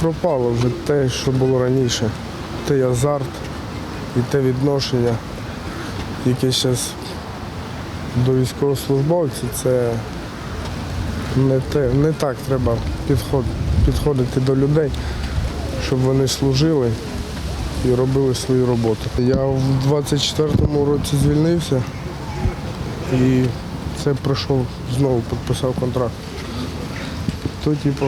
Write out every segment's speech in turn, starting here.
пропало вже те, що було раніше. Той азарт і те відношення, яке зараз до військовослужбовців, це не, те, не так треба підход, підходити до людей, щоб вони служили і робили свою роботу. Я в 24-му році звільнився і це пройшов, знову підписав контракт. То, типу,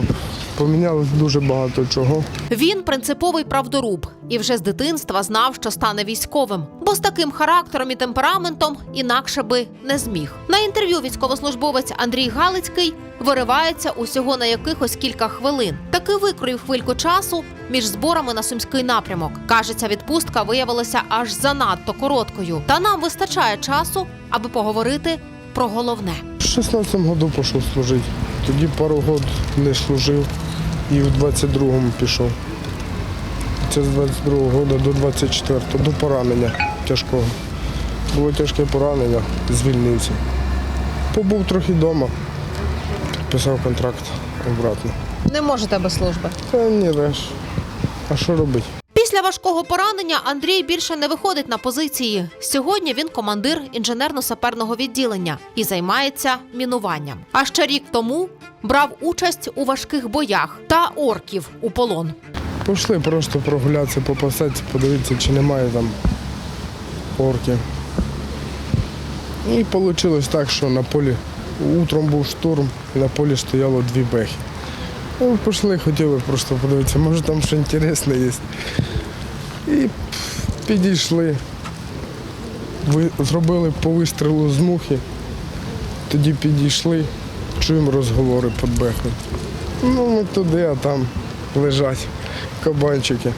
помінялось дуже багато чого. Він принциповий правдоруб і вже з дитинства знав, що стане військовим. Бо з таким характером і темпераментом інакше би не зміг. На інтерв'ю військовослужбовець Андрій Галицький виривається усього на якихось кілька хвилин. Таки викроїв хвильку часу між зборами на сумський напрямок. Кажеться, відпустка виявилася аж занадто короткою. Та нам вистачає часу, аби поговорити про головне. В 16-му году пішов служити. Тоді пару років не служив і в 22-му пішов. Це з 22-го року до 24-го, до поранення тяжкого. Було тяжке поранення, звільнився. Побув трохи вдома, підписав контракт обратно. Не можете без служби. Та ні, знаєш, а що робити? Після важкого поранення Андрій більше не виходить на позиції. Сьогодні він командир інженерно-саперного відділення і займається мінуванням. А ще рік тому брав участь у важких боях та орків у полон. Пішли просто прогулятися, попасатися, подивитися, чи немає там орків. І вийшло так, що на полі утром був штурм, на полі стояло дві бехи. Ну, пішли, хотіли просто подивитися, може там щось інтересне є. І підійшли, зробили по вистрілу з мухи, тоді підійшли, чуємо розговори під бехою. Ну, ми туди, а там лежать кабанчики.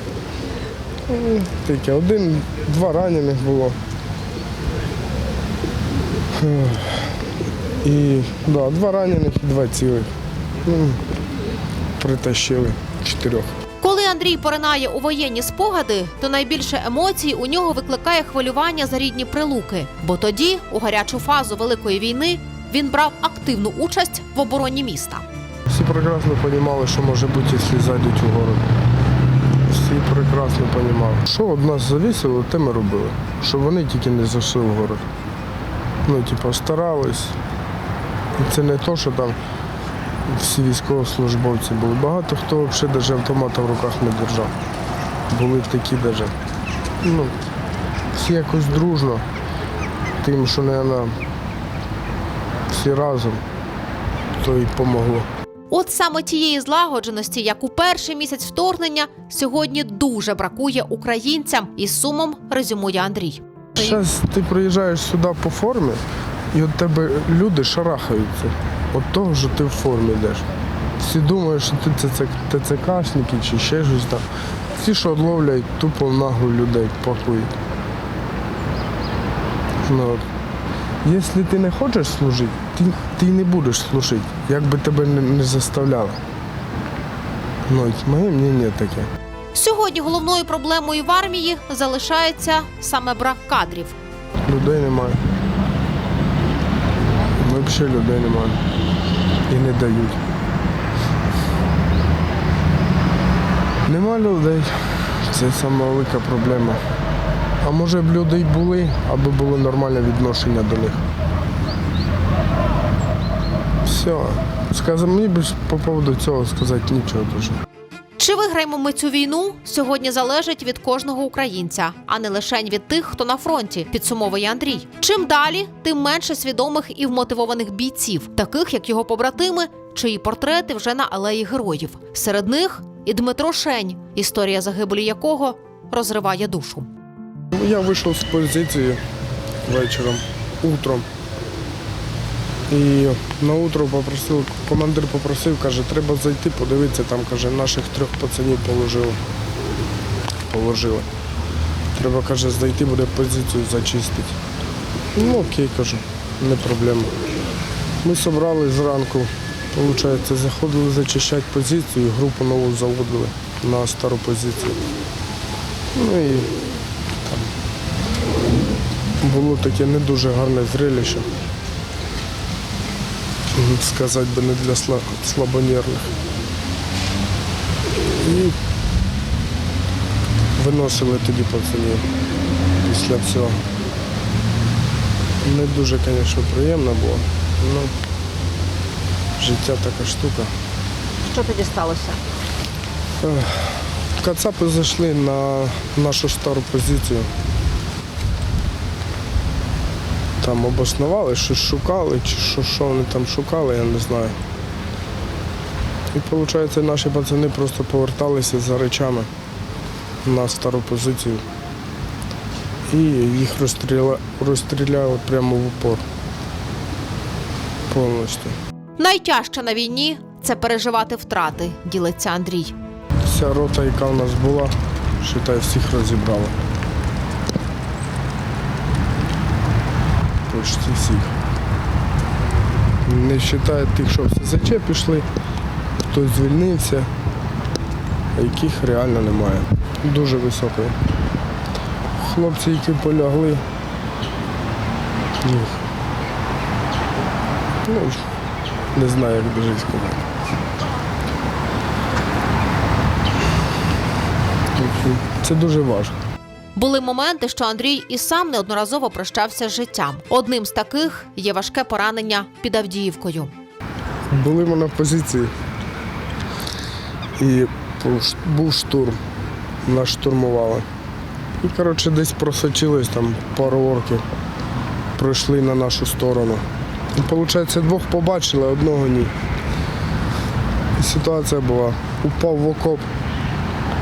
Ну, Таке, один, два ранених було. І да, два ранених і два цілих. Ну, притащили чотирьох. Коли Андрій поринає у воєнні спогади, то найбільше емоцій у нього викликає хвилювання за рідні прилуки. Бо тоді, у гарячу фазу Великої війни, він брав активну участь в обороні міста. Всі прекрасно розуміли, що може бути, якщо зайдуть у город. Всі прекрасно розуміли. Що від нас завісило, те ми робили. Щоб вони тільки не зайшли в город. Ну, типу, старались. Це не то, що там всі військовослужбовці були. Багато хто взагалі навіть автомата в руках не держав. Були такі навіть. Ну, всі якось дружно. Тим, що, мабуть, всі разом, то і помогло. От саме тієї злагодженості, як у перший місяць вторгнення, сьогодні дуже бракує українцям із сумом резюмує Андрій. Зараз ти приїжджаєш сюди по формі, і от тебе люди шарахаються. От того, що ти в формі йдеш. Всі думають, що ти це ТЦКшники чи ще щось там. Ті, що ловлять тупо нагло людей, пакують. Ну. Якщо ти не хочеш служити, ти, ти не будеш служити, як би тебе не, не заставляли. Ну, моє мнення таке. Сьогодні головною проблемою в армії залишається саме брак кадрів. Людей немає. Взагалі людей немає. І не дають. Нема людей. Це сама велика проблема. А може б люди й були, аби було нормальне відношення до них. Все. Сказав, мені більше по поводу цього сказати нічого дуже. Чи виграємо ми цю війну? Сьогодні залежить від кожного українця, а не лише від тих, хто на фронті, підсумовує Андрій. Чим далі, тим менше свідомих і вмотивованих бійців, таких як його побратими, чиї портрети вже на алеї героїв. Серед них і Дмитро Шень, історія загибелі якого розриває душу. Я вийшов з позиції вечором, утром. І на утро попросив, командир попросив, каже, треба зайти, подивитися, там, каже, наших трьох пацанів положили. Положили. Треба, каже, зайти, буде позицію зачистити. Ну окей, кажу, не проблема. Ми зібрали зранку, виходить, заходили зачищати позицію, групу нову заводили на стару позицію. Ну і було таке не дуже гарне зрелище. М, Сказати би не для сла- слабонервних. І виносили тоді пацанів після цього. Не дуже, звісно, приємно було. Ну, життя така штука. Що тоді сталося? Кацапи зайшли на нашу стару позицію. Там обоснували, щось шукали, чи що, що вони там шукали, я не знаю. І виходить, наші пацани просто поверталися за речами на стару позицію. І їх розстріля... розстріляли прямо в упор. Повністю. Найтяжче на війні це переживати втрати, ділиться Андрій. Вся рота, яка в нас була, считай, всіх розібрала. Почти всіх. Не вважає тих, що в СЗЧ пішли, хтось звільнився, яких реально немає. Дуже високий. Хлопці, які полягли, їх. Ну, не знаю, як дуже сказати. Це дуже важко. Були моменти, що Андрій і сам неодноразово прощався з життям. Одним з таких є важке поранення під Авдіївкою. Були ми на позиції і був штурм. Нас штурмували. І, коротше, десь просочилось там пару орків, пройшли на нашу сторону. І, виходить, двох побачили, а одного ні. І ситуація була. Упав в окоп.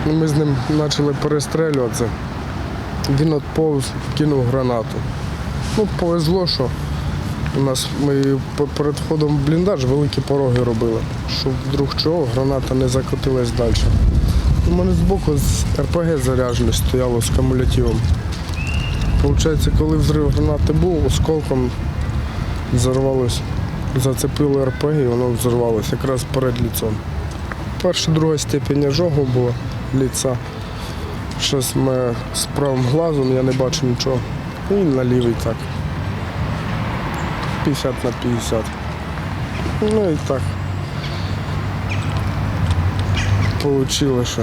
Ми з ним почали перестрілюватися. Він відповз, кинув гранату. Ну, повезло, що у нас ми перед входом в бліндаж великі пороги робили, щоб вдруг чого граната не закотилась далі. У мене збоку з РПГ заряджене стояло з кумулятивом. Получається, коли взрив гранати був, осколком взорвалось, зацепило РПГ і воно взорвалося якраз перед ліцом. Перша, друга степень ожогу була ліца. Щось ми з правим глазом, я не бачу нічого. І на лівий так. 50 на 50. Ну і так. Получилось, що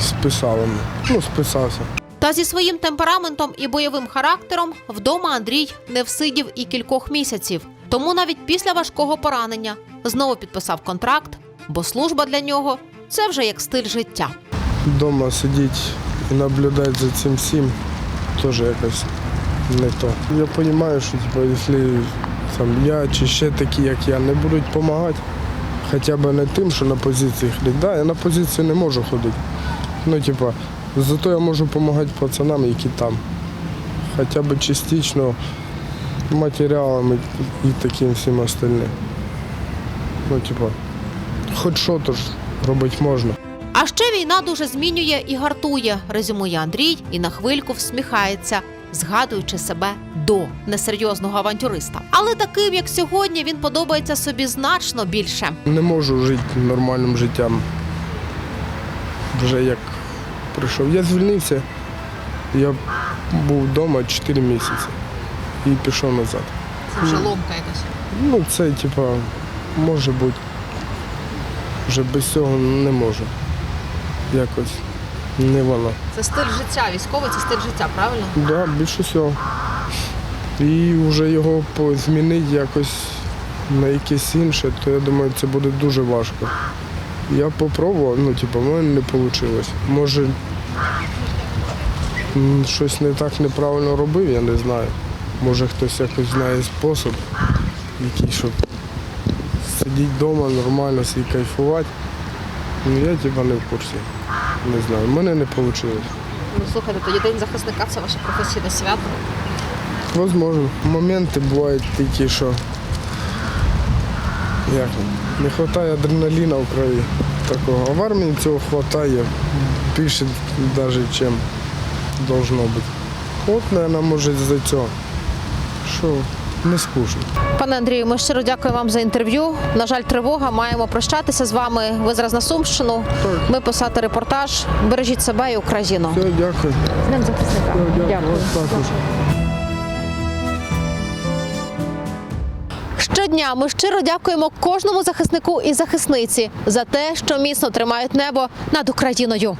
списали. Ну, списався. Та зі своїм темпераментом і бойовим характером вдома Андрій не всидів і кількох місяців. Тому навіть після важкого поранення знову підписав контракт, бо служба для нього це вже як стиль життя. Дома сидіти і наблюдати за цим всім теж якось не то. Я розумію, що типу, якщо там, я чи ще такі, як я, не будуть допомагати, хоча б не тим, що на позиції ходять. Да, я на позицію не можу ходити. Ну, типа, зато я можу допомагати пацанам, які там. Хоча б частично матеріалами і таким всім остальним. Ну, типа, хоч що то ж робити можна. А ще війна дуже змінює і гартує, резюмує Андрій і на хвильку всміхається, згадуючи себе до несерйозного авантюриста. Але таким, як сьогодні, він подобається собі значно більше. Не можу жити нормальним життям. Вже як прийшов. Я звільнився, я був вдома 4 місяці і пішов назад. Це вже ломка якась. Ну, це, типа, може бути. Вже без цього не можу. Якось не воно. Це стиль життя. Військовий це стиль життя, правильно? Да, більше всього. І вже його змінити якось на якесь інше, то я думаю, це буде дуже важко. Я попробував, ну, типу, в мене не вийшло. Може, щось не так неправильно робив, я не знаю. Може хтось якось знає спосіб, який, щоб сидіти вдома нормально, собі кайфувати. Ну я типа не в курсі. Не знаю. В мене не вийшло. Ну слухайте, тоді день захисника це ваше професійне свято. Возможно. Моменти бувають такі, що як, не вистачає адреналіна в крові такого. А в армії цього вистачає більше навіть, ніж должно бути. От, мабуть, може за цього. Що не скучно. Пане Андрію, ми щиро дякуємо вам за інтерв'ю. На жаль, тривога. Маємо прощатися з вами. Ви зараз на Сумщину. Ми писати репортаж. Бережіть себе і Україну. Все, дякую. З захисника. Все, дякую. Також. Щодня ми щиро дякуємо кожному захиснику і захисниці за те, що міцно тримають небо над Україною.